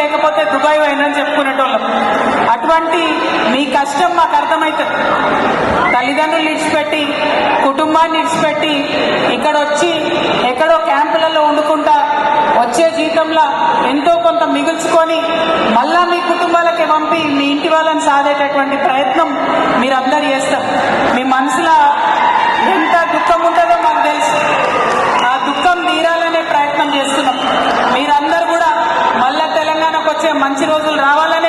లేకపోతే దుబాయ్ పోయిందని చెప్పుకునేటోళ్ళం. అటువంటి మీ కష్టం మాకు అర్థమవుతుంది. తల్లిదండ్రులు విడిచిపెట్టి కుటుంబాన్ని విడిచిపెట్టి ఇక్కడ వచ్చి ఎక్కడో క్యాంపులలో వండుకుంటా వచ్చే జీతంలో ఎంతో కొంత మిగుల్చుకొని మళ్ళా మీ కుటుంబాలకి పంపి మీ ఇంటి వాళ్ళని సాధేటటువంటి ప్రయత్నం మీరందరూ చేస్తారు. వచ్చే మంచి రోజులు రావాలని